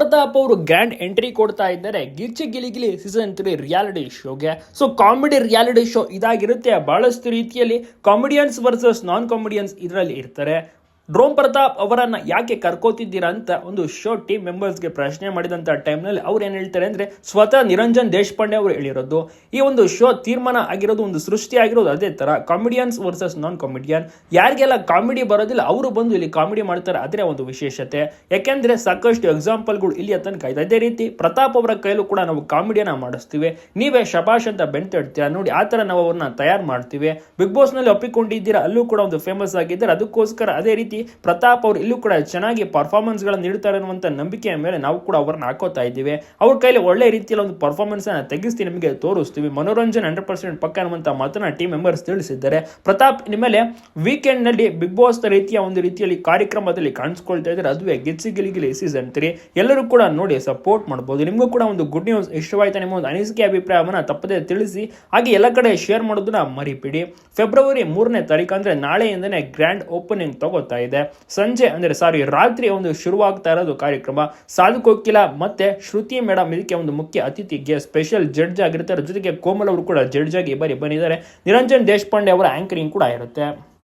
ಪ್ರತಾಪ್ ಅವರು grand entry ಕೊಡ್ತಾ ಇದ್ದಾರೆ. Gicchi Giligili season three reality ಶೋಗೆ so comedy reality show ಇದಾಗಿರುತ್ತೆ. ಬಹಳಷ್ಟು ರೀತಿಯಲ್ಲಿ ಕಾಮಿಡಿಯನ್ಸ್ ವರ್ಸಸ್ ನಾನ್ ಕಾಮಿಡಿಯನ್ಸ್ ಇದರಲ್ಲಿ ಇರ್ತಾರೆ. ಡ್ರೋಮ್ ಪ್ರತಾಪ್ ಅವರನ್ನ ಯಾಕೆ ಕರ್ಕೋತಿದ್ದೀರಾ ಅಂತ ಒಂದು ಶೋ ಟೀಮ್ ಮೆಂಬರ್ಸ್ಗೆ ಪ್ರಶ್ನೆ ಮಾಡಿದಂತ ಟೈಮ್ನಲ್ಲಿ ಅವ್ರು ಏನು ಹೇಳ್ತಾರೆ ಅಂದ್ರೆ ಸ್ವತಃ ನಿರಂಜನ್ ದೇಶಪಾಂಡೆ ಅವರು ಹೇಳಿರೋದು. ಈ ಒಂದು ಶೋ ತೀರ್ಮಾನ ಆಗಿರೋದು, ಒಂದು ಸೃಷ್ಟಿ ಆಗಿರೋದು ಅದೇ ತರ. ಕಾಮಿಡಿಯನ್ಸ್ ವರ್ಸಸ್ ನಾನ್ ಕಾಮಿಡಿಯನ್ ಯಾರಿಗೆಲ್ಲ ಕಾಮಿಡಿ ಬರೋದಿಲ್ಲ, ಅವರು ಬಂದು ಇಲ್ಲಿ ಕಾಮಿಡಿ ಮಾಡ್ತಾರೆ ಅದ್ರೆ ಒಂದು ವಿಶೇಷತೆ. ಯಾಕೆಂದ್ರೆ ಸಾಕಷ್ಟು ಎಕ್ಸಾಂಪಲ್ಗಳು ಇಲ್ಲಿ ತನಕ ಇದೆ. ಅದೇ ರೀತಿ ಪ್ರತಾಪ್ ಅವರ ಕೈಲೂ ಕೂಡ ನಾವು ಕಾಮಿಡಿಯನ್ನ ಮಾಡಿಸ್ತೀವಿ. ನೀವೇ ಶಬಾಷ್ ಅಂತ ಬೆಂತಿಡ್ತೀರಾ ನೋಡಿ, ಆ ತರ ನಾವು ಅವ್ರನ್ನ ತಯಾರು ಮಾಡ್ತೀವಿ. ಬಿಗ್ ಬಾಸ್ನಲ್ಲಿ ಒಪ್ಪಿಕೊಂಡಿದ್ದೀರಾ, ಅಲ್ಲೂ ಕೂಡ ಒಂದು ಫೇಮಸ್ ಆಗಿದ್ದಾರೆ. ಅದಕ್ಕೋಸ್ಕರ ಅದೇ ರೀತಿ ಪ್ರತಾಪ್ ಅವರು ಇಲ್ಲೂ ಕೂಡ ಚೆನ್ನಾಗಿ ಪರ್ಫಾರ್ಮೆನ್ಸ್ ಗಳನ್ನ ನೀಡ್ತಾರೆ ಅನ್ನುವಂತ ನಂಬಿಕೆಯ ಮೇಲೆ ನಾವು ಕೂಡ ಅವ್ರನ್ನ ಹಾಕೋತಾ ಇದ್ದೀವಿ. ಅವ್ರ ಕೈಲಿ ಒಳ್ಳೆ ರೀತಿಯಲ್ಲಿ ಒಂದು ಪರ್ಫಾರ್ಮೆನ್ಸ್ ಅನ್ನ ತೆಗಿಸ್ತೀವಿ ನಿಮಗೆ ತೋರಿಸ್ತೀವಿ. ಮನೋರಂಜನ್ ಹಂಡ್ರೆಡ್ ಪರ್ಸೆಂಟ್ ಪಕ್ಕ ಅನ್ನುವಂತ ಮಾತನ್ನ ಟೀಮ್ ಮೆಂಬರ್ಸ್ ತಿಳಿಸಿದ್ದಾರೆ. ಪ್ರತಾಪ್ ನಿಮ್ಮಲ್ಲಿ ವೀಕೆಂಡ್ನಲ್ಲಿ ಬಿಗ್ ಬಾಸ್ ರೀತಿಯ ಒಂದು ರೀತಿಯಲ್ಲಿ ಕಾರ್ಯಕ್ರಮದಲ್ಲಿ ಕಾಣಿಸ್ಕೊಳ್ತಾ ಇದ್ದಾರೆ. ಅದುವೇ ಗಿಚ್ಚಿ ಗಿಲಿಗಿಲಿ ಸೀಸನ್ ತ್ರೀ ಎಲ್ಲರೂ ಕೂಡ ನೋಡಿ ಸಪೋರ್ಟ್ ಮಾಡ್ಬೋದು. ನಿಮಗೂ ಕೂಡ ಒಂದು ಗುಡ್ ನ್ಯೂಸ್ ಇಷ್ಟವಾಯ್ತಾ? ನಿಮ್ಮ ಒಂದು ಅನಿಸಿಕೆ ಅಭಿಪ್ರಾಯವನ್ನು ತಪ್ಪದೆ ತಿಳಿಸಿ. ಹಾಗೆ ಎಲ್ಲ ಕಡೆ ಶೇರ್ ಮಾಡೋದನ್ನ ಮರಿಬೇಡಿ. ಫೆಬ್ರವರಿ ಮೂರನೇ ತಾರೀಕು ಅಂದ್ರೆ ನಾಳೆಯಿಂದನೇ ಗ್ರ್ಯಾಂಡ್ ಓಪನಿಂಗ್ ತಗೋತಾ ಇದೆ ಸಂಜೆ ಅಂದರೆ ಸಾರಿ, ರಾತ್ರಿ ಒಂದು ಶುರುವಾಗ್ತಾ ಇರೋದು ಕಾರ್ಯಕ್ರಮ. ಸಾಧು ಕೋಕಿಲ ಮತ್ತೆ ಶ್ರುತಿ ಮೇಡಮ್ ಇದಕ್ಕೆ ಒಂದು ಮುಖ್ಯ ಅತಿಥಿಗೆ ಸ್ಪೆಷಲ್ ಜಡ್ಜ್ ಆಗಿರ್ತಾರೆ. ಜೊತೆಗೆ ಕೋಮಲ್ ಅವರು ಕೂಡ ಜಡ್ಜ್ ಆಗಿ ಬರಿ ಬಂದಿದ್ದಾರೆ. ನಿರಂಜನ್ ದೇಶಪಾಂಡೆ ಅವರ ಆಂಕರಿಂಗ್ ಕೂಡ ಇರುತ್ತೆ.